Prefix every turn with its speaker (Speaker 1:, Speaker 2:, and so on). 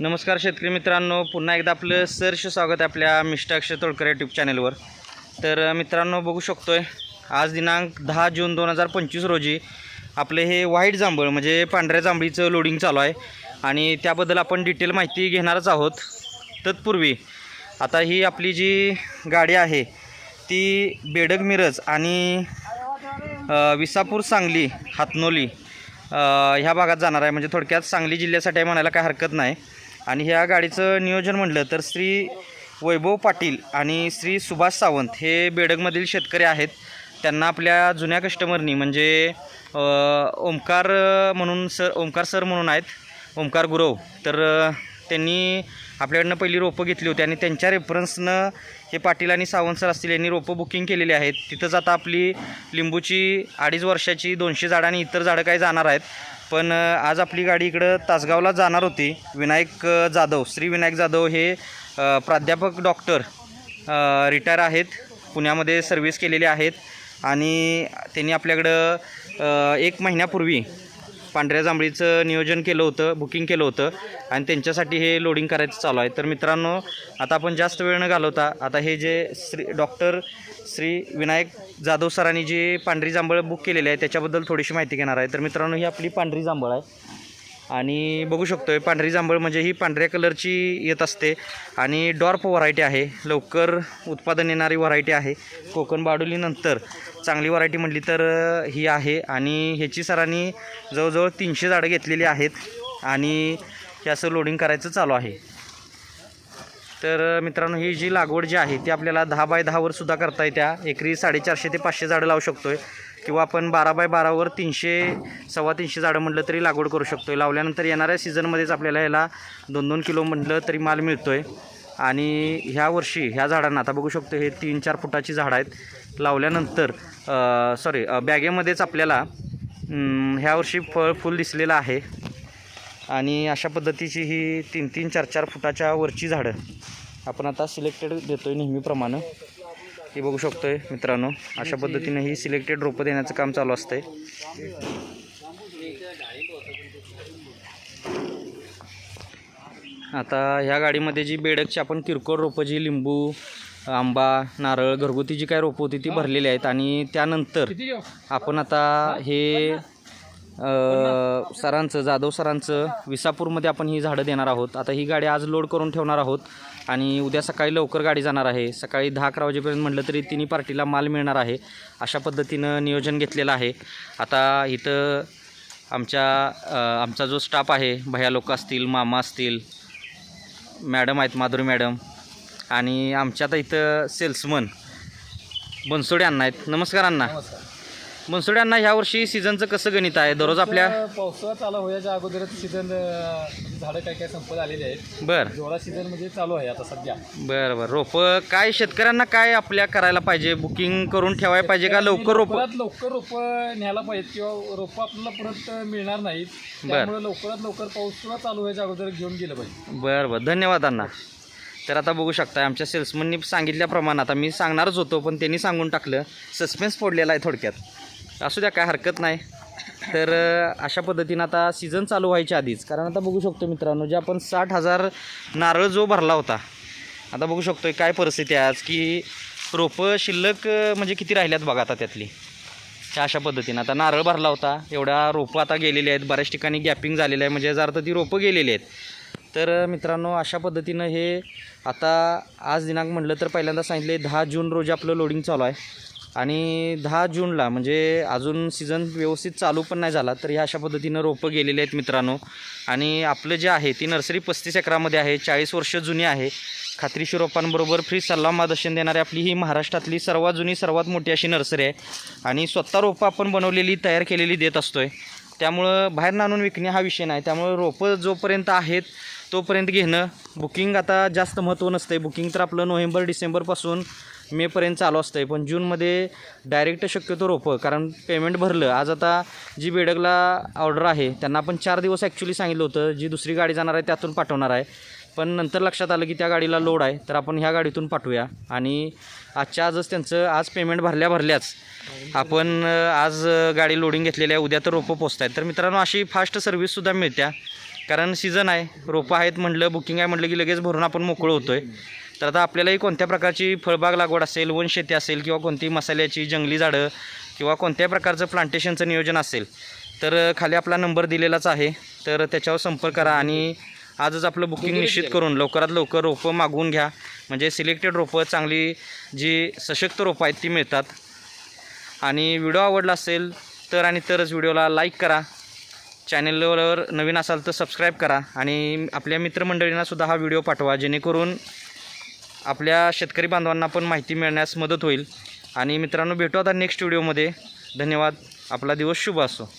Speaker 1: नमस्कार शेतकरी मित्रांनो पुन्हा एकदा आपलं सरश स्वागत आहे आपल्या मिस्टर अक्षय तोडकर यूट्यूब चॅनलवर तर मित्रांनो बघू शकतोय आज दिनांक दहा जून दोन हजार पंचवीस रोजी आपले हे व्हाईट जांभळ म्हणजे पांढऱ्या जांभळीचं लोडिंग चालू आहे आणि त्याबद्दल आपण डिटेल माहिती घेणारच आहोत. तत्पूर्वी आता ही आपली जी गाडी आहे ती बेडग मिरज आणि विसापूर सांगली हातनोली ह्या भागात जाणार आहे. म्हणजे थोडक्यात सांगली जिल्ह्यासाठी म्हणायला काय हरकत नाही. आणि ह्या गाडीचं नियोजन म्हटलं तर श्री वैभव पाटील आणि श्री सुभाष सावंत हे बेडगमधील शेतकरी आहेत. त्यांना आपल्या जुन्या कस्टमरनी म्हणजे ओमकार म्हणून सर ओमकार सर म्हणून आहेत. ओमकार गुरव. तर त्यांनी आपल्याकडनं पहिली रोपं घेतली होती आणि त्यांच्या रेफरन्सनं हे पाटील आणि सावंत सर असतील यांनी रोपं बुकिंग केलेली आहेत. तिथंच आता आपली लिंबूची अडीच वर्षाची दोनशे झाडं आणि इतर झाडं काही जाणार आहेत. पण आज आपली गाडी इकडं तासगावला जाणार होती. विनायक जाधव श्री विनायक जाधव हे प्राध्यापक डॉक्टर रिटायर आहेत. पुण्यामध्ये सर्व्हिस केलेले आहेत. आणि त्यांनी आपल्याकडं एक महिन्यापूर्वी पांढऱ्या जांभळीचं नियोजन केलं होतं बुकिंग केलं होतं. आणि त्यांच्यासाठी हे लोडिंग करायचं चालू आहे. तर मित्रांनो आता आपण जास्त वेळ न घालवता आता हे जे श्री डॉक्टर श्री विनायक जाधव सरांनी जी पांढरी जांभळ बुक केलेली आहे त्याच्याबद्दल थोडीशी माहिती घेणार आहे. तर मित्रांनो ही आपली पांढरी जांभळ आहे. आणि बघू शकतो आहे पांढरी जांभळ म्हणजे ही पांढऱ्या कलरची येत असते. आणि डॉर्प व्हरायटी आहे लवकर उत्पादन येणारी व्हरायटी आहे. कोकण बाडुलीनंतर चांगली व्हरायटी म्हटली तर ही आहे. आणि ह्याची सरांनी जवळजवळ तीनशे झाडं घेतलेली आहेत. आणि हे असं लोडिंग करायचं चालू आहे. तर मित्रांनो ही जी लागवड जी आहे ती आपल्याला दहा बाय दहावर सुद्धा करता येत्या. एकरी साडेचारशे ते पाचशे झाडं लावू शकतो आहे किंवा आपण बारा बाय बारावर तीनशे सव्वा तीनशे झाडं म्हटलं तरी लागवड करू शकतोय. लावल्यानंतर येणाऱ्या सीझनमध्येच आपल्याला ह्याला दोन दोन किलो म्हटलं तरी माल मिळतो आहे आणि ह्या वर्षी ह्या झाडांना आता बघू शकतो हे तीन चार फुटाची झाडं आहेत. लावल्यानंतर सॉरी बॅगेमध्येच आपल्याला ह्या वर्षी फळ फुल दिसलेलं आहे. आणि अशा पद्धतीची ही तीन तीन चार चार फुटाच्या वरची झाडं आपण आता सिलेक्टेड देतो आहे नेहमीप्रमाणे. हे बघू शकतोय मित्रांनो. अशा पद्धतीने ही सिलेक्टेड रोपं देण्याचं काम चालू असतंय. आता ह्या गाडीमध्ये जी बेडकची आपण किरकोळ रोपं जी लिंबू आंबा नारळ घरगुती जी काय रोपं होती ती भरलेली आहेत आणि त्यानंतर आपण आता हे सरांचं जाधव सरांचं विसापूरमध्ये आपण ही झाडं देणार आहोत. आता ही गाडी आज लोड करून ठेवणार आहोत आणि उद्या सकाळी लवकर गाडी जाणार आहे. सकाळी दहा अकरा वाजेपर्यंत म्हटलं तरी तिन्ही पार्टीला माल मिळणार आहे. अशा पद्धतीनं नियोजन घेतलेलं आहे. आता इथं आमच्या आमचा जो स्टाफ आहे भैया लोक असतील मामा असतील मॅडम आहेत माधुरी मॅडम आणि आमच्या आता इथं सेल्समन बनसोडे अण्णा आहेत. नमस्कार अण्णा.
Speaker 2: नमस्कार
Speaker 1: बनसोडे अण्णा ह्या वर्षी सीझनचं कसं गणित आहे? दररोज आपल्या
Speaker 2: पावसाळा चालू होण्याच्या अगोदरच सीझन झाडं काय काय संपत आलेली आहेत.
Speaker 1: बरं.
Speaker 2: जोरा सीझन म्हणजे चालू आहे आता सध्या.
Speaker 1: बरं बरं. रोपं काय शेतकऱ्यांना काय आपल्या करायला पाहिजे? बुकिंग करून ठेवायला पाहिजे का? लवकर रोपं
Speaker 2: लवकरात लवकर रोपं न्यायला पाहिजेत किंवा रोपं आपल्याला परत मिळणार नाहीत. त्यामुळे लवकरात लवकर पावसाळा चालू व्हायच्या अगोदर घेऊन गेलं पाहिजे.
Speaker 1: बरं बरं. धन्यवाद अण्णा. तर आता बघू शकता आमच्या सेल्समननी सांगितल्याप्रमाणे आता मी सांगणारच होतो पण त्यांनी सांगून टाकलं. सस्पेन्स फोडलेला आहे थोडक्यात. असू द्या काय हरकत नाही. तर अशा पद्धतीनं आता सीझन चालू व्हायच्या आधीच. कारण आता बघू शकतो मित्रांनो जे आपण साठ हजार नारळ जो भरला होता आता बघू शकतो काय परिस्थिती आहे आज की रोपं शिल्लक म्हणजे किती राहिल्यात बघा आता त्यातली. ह्या अशा पद्धतीनं. आता नारळ भरला होता एवढ्या रोपं आता गेलेली आहेत बऱ्याच ठिकाणी गॅपिंग झालेलं आहे म्हणजे याचा अर्थ ती रोपं गेलेली आहेत. तर मित्रांनो अशा पद्धतीनं हे आता आज दिनांक म्हटलं तर पहिल्यांदा सांगितले दहा जून रोजी आपलं लोडिंग चालू आहे. आणि दहा जूनला म्हणजे अजून सीझन व्यवस्थित चालू पण नाही झाला तर ह्या अशा पद्धतीनं रोपं गेलेले आहेत मित्रांनो. आणि आपलं जे आहे ती नर्सरी पस्तीस एकरामध्ये आहे चाळीस वर्ष जुनी आहे. खात्रीशीर रोपांबरोबर फ्री सल्ला मार्गदर्शन देणारी आपली ही महाराष्ट्रातली सर्वात जुनी सर्वात मोठी अशी नर्सरी आहे. आणि स्वतः रोपं आपण बनवलेली तयार केलेली देत असतो आहे त्यामुळं बाहेर नाणून विकणे हा विषय नाही. त्यामुळं रोपं जोपर्यंत आहेत तोपर्यंत घेणं. बुकिंग आता जास्त महत्त्व नसतं आहे बुकिंग तर आपलं नोव्हेंबर डिसेंबरपासून मेपर्यंत चालू असतं आहे पण जूनमध्ये डायरेक्ट शक्यतो रोपं कारण पेमेंट भरलं. आज आता जी बेडगला ऑर्डर आहे त्यांना आपण चार दिवस ॲक्च्युली सांगितलं होतं जी दुसरी गाडी जाणार आहे त्यातून पाठवणार आहे. पण नंतर लक्षात आलं की त्या गाडीला लोड आहे तर आपण ह्या गाडीतून पाठवूया. आणि आजच्या आजच त्यांचं आज पेमेंट भरल्या भरल्याच. आपण आज गाडी लोडिंग घेतलेली आहे उद्या तर रोपं पोचत आहेत तर मित्रांनो अशी फास्ट सर्व्हिससुद्धा मिळत्या. कारण सीझन आहे रोपं आहेत म्हटलं बुकिंग आहे म्हटलं की लगेच भरून आपण मोकळं होतो आहे तर आता आपल्यालाही कोणत्या प्रकारची फळबाग लागवड असेल वनशेती असेल किंवा कोणती मसाल्याची जंगली झाडं किंवा कोणत्याही प्रकारचं प्लांटेशनचं नियोजन असेल तर खाली आपला नंबर दिलेलाच आहे. तर त्याच्यावर संपर्क करा आणि आजच आपलं बुकिंग निश्चित करून लवकरात लवकर रोपं मागवून घ्या. म्हणजे सिलेक्टेड रोपं चांगली जी सशक्त रोपं आहेत ती मिळतात. आणि व्हिडिओ आवडला असेल तर आणि तरच व्हिडिओला लाईक करा. चॅनलवर नवीन असाल तर सबस्क्राईब करा आणि आपल्या मित्रमंडळींना सुद्धा हा व्हिडिओ पाठवा जेणेकरून आपल्या शेतकरी बांधवांना पण माहिती मिळण्यास मदत होईल. आणि मित्रांनो भेटू आता नेक्स्ट व्हिडिओमध्ये धन्यवाद. आपला दिवस शुभ असो.